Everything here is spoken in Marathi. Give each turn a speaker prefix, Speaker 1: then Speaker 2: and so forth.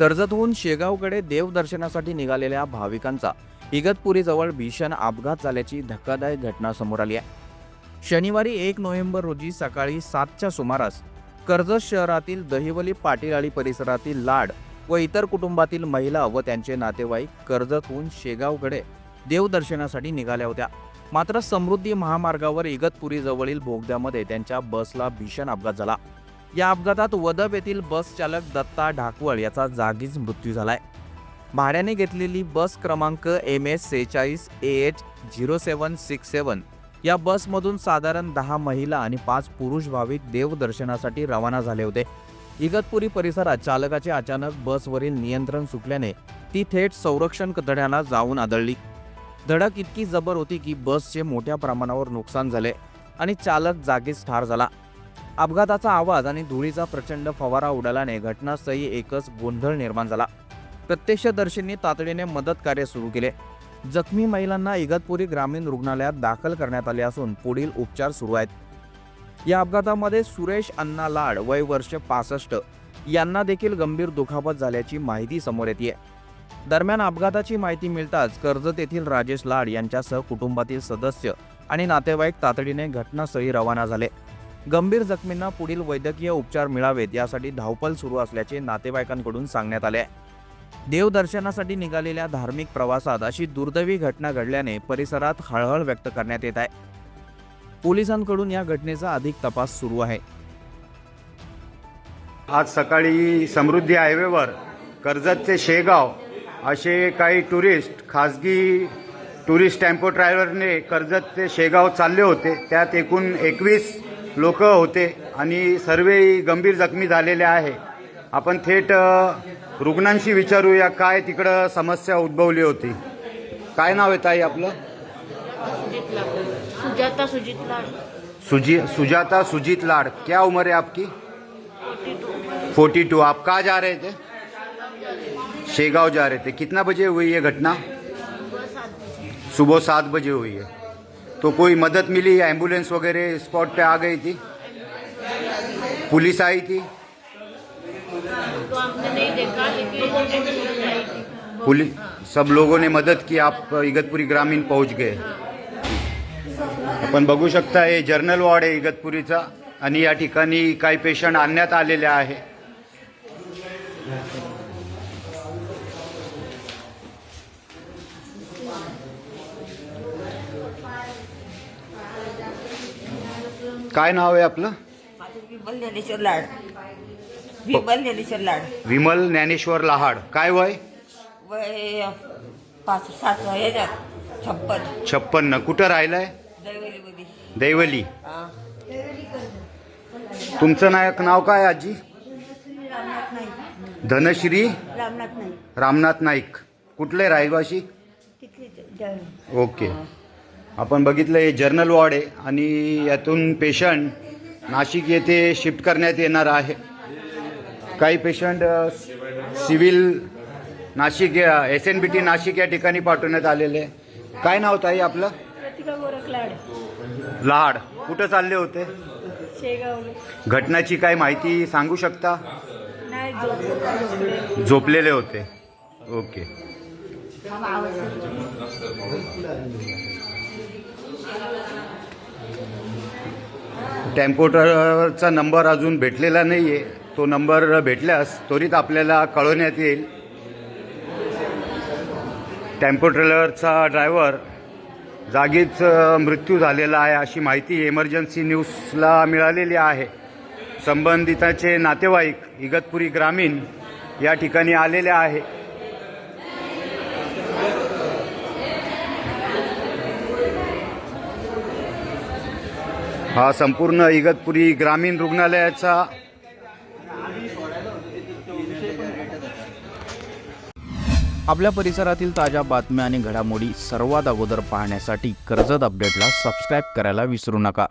Speaker 1: कर्जतहून शेगावकडे देवदर्शनासाठी निघालेल्या भाविकांचा इगतपुरीजवळ भीषण अपघात झाल्याची धक्कादायक घटना समोर आली आहे. शनिवारी एक नोव्हेंबर रोजी सकाळी सातच्या सुमारास कर्जत शहरातील दहिवली पाटीलाळी परिसरातील लाड व इतर कुटुंबातील महिला व त्यांचे नातेवाईक कर्जतहून शेगावकडे देवदर्शनासाठी निघाल्या होत्या. मात्र समृद्धी महामार्गावर इगतपुरीजवळील बोगद्यामध्ये त्यांच्या बसला भीषण अपघात झाला. या अपघातात वदब येथील बस चालक दत्ता ढाकवळ याचा जागीच मृत्यू झालाय. भाड्याने घेतलेली बस क्रमांक एम एस सेहेचाळीस A H zero seven six seven या बसमधून साधारण दहा महिला आणि पाच पुरुष भाविक देवदर्शनासाठी रवाना झाले होते. इगतपुरी परिसरात चालकाचे अचानक बसवरील नियंत्रण सुटल्याने ती थेट संरक्षण धड्याला जाऊन आदळली. धडक इतकी जबर होती की बसचे मोठ्या प्रमाणावर नुकसान झाले आणि चालक जागीच ठार झाला. अपघाताचा आवाज आणि धुळीचा प्रचंड फवारा उडाल्याने घटनास्थळी एकच गोंधळ निर्माण झाला. प्रत्यक्षदर्शींनी तातडीने मदत कार्य सुरू केले. जखमी महिलांना इगतपुरी ग्रामीण रुग्णालयात दाखल करण्यात आले असून पुढील उपचार सुरू आहेत. या अपघातामध्ये सुरेश अण्णा लाड वय वर्ष पासष्ट. यांना देखील गंभीर दुखापत झाल्याची माहिती समोर येते दरम्यान अपघाताची माहिती मिळताच कर्जत येथील राजेश लाड यांच्यासह कुटुंबातील सदस्य आणि नातेवाईक तातडीने घटनास्थळी रवाना झाले. गंभीर जखमींना पुढील वैद्यकीय उपचार मिळावेत यासाठी धावपळ सुरू असल्याचे नातेवाईकांकडून सांगण्यात आले आहे. देवदर्शनासाठी निघालेल्या धार्मिक प्रवासात अशी दुर्दैवी घटना घडल्याने परिसरात हळहळ व्यक्त करण्यात येत आहे. पोलिसांकडून या घटनेचा अधिक तपास सुरू आहे.
Speaker 2: आज सकाळी समृद्धी हायवेवर कर्जत ते शेगाव असे काही टुरिस्ट खाजगी टुरिस्ट टेम्पो ड्रायव्हरने कर्जत ते शेगाव चालले होते. त्यात एकूण एकवीस लोक होते आणि सर्व गंभीर जखमी झालेले आहे. आपण थेट रुग्णांशी विचारूया काय तिकडं समस्या उद्भवली होती? काय नाव आहे ताई आपलं?
Speaker 3: सुजीत सुजाता सुजीत लाड.
Speaker 2: सुजी सुजाता सुजीत लाड. क्या उम्र है आपकी?
Speaker 3: Forty two.
Speaker 2: आप कहाँ जा रहे थे? शेगांव जा रहे थे. कितना बजे हुई ये घटना? सुबह सात बजे हुई है। तो कोई मदद मिली? एम्बुलेंस वगैरह स्पॉट पे आ गई थी? पुलिस आई थी? पुलिस सब लोगों ने मदद की आप इगतपुरी ग्रामीण पहुंच गए। आपण बघू शकता हे जर्नल वॉर्ड आहे इगतपुरीचा आणि या ठिकाणी काही पेशंट आणण्यात आलेले आहे. काय नाव आहे आपलं?
Speaker 4: माझं विमल ज्ञानेश्वर लाड. विमल ज्ञानेश्वर लाड.
Speaker 2: विमल ज्ञानेश्वर लहाड. काय वय?
Speaker 4: वय पाच सात ह्याच्यात छप्पन.
Speaker 2: छप्पन्न. कुठं राहिलंय?
Speaker 4: दैवलीमध्ये.
Speaker 2: दैवली.
Speaker 4: हा.
Speaker 2: तुमचं नायक नाव काय आजी?
Speaker 4: रामनाथ नाईक.
Speaker 2: धनश्री?
Speaker 4: रामनाथ नाईक.
Speaker 2: रामनाथ नाईक. कुठले रहिवाशी
Speaker 4: तिथले
Speaker 2: ओके. आपण बघितलं हे जर्नल वॉर्ड आहे आणि यातून पेशंट नाशिक येथे शिफ्ट करण्यात येणार आहे. काही patient civil Nashik S N B T Nashik या ठिकाणी पाठवण्यात आलेले. काय नाव ताई आपलं?
Speaker 4: लाड.
Speaker 2: कुठं चालले होते? घटनाची काय माहिती सांगू शकता? झोपलेले होते. ओके. टेम्पो नंबर अजून भेटलेला नाही आहे तो नंबर भेटल्यास त्वरित आपल्याला कळवण्यात येईल. टेम्पो ट्रेलरचा ड्रायव्हर जागीच मृत्यू झालेला आहे अशी माहिती एमर्जन्सी न्यूजला मिळालेली आहे. संबंधिताचे नातेवाईक इगतपुरी ग्रामीण या ठिकाणी आलेले आहे. हा संपूर्ण इगतपुरी ग्रामीण रुग्णालयाचा
Speaker 1: आपल्या परिसरातील ताज्या बातम्या आणि घडामोडी सर्वात अगोदर पाहण्यासाठी कर्जत अपडेटला सबस्क्राईब करायला विसरू नका.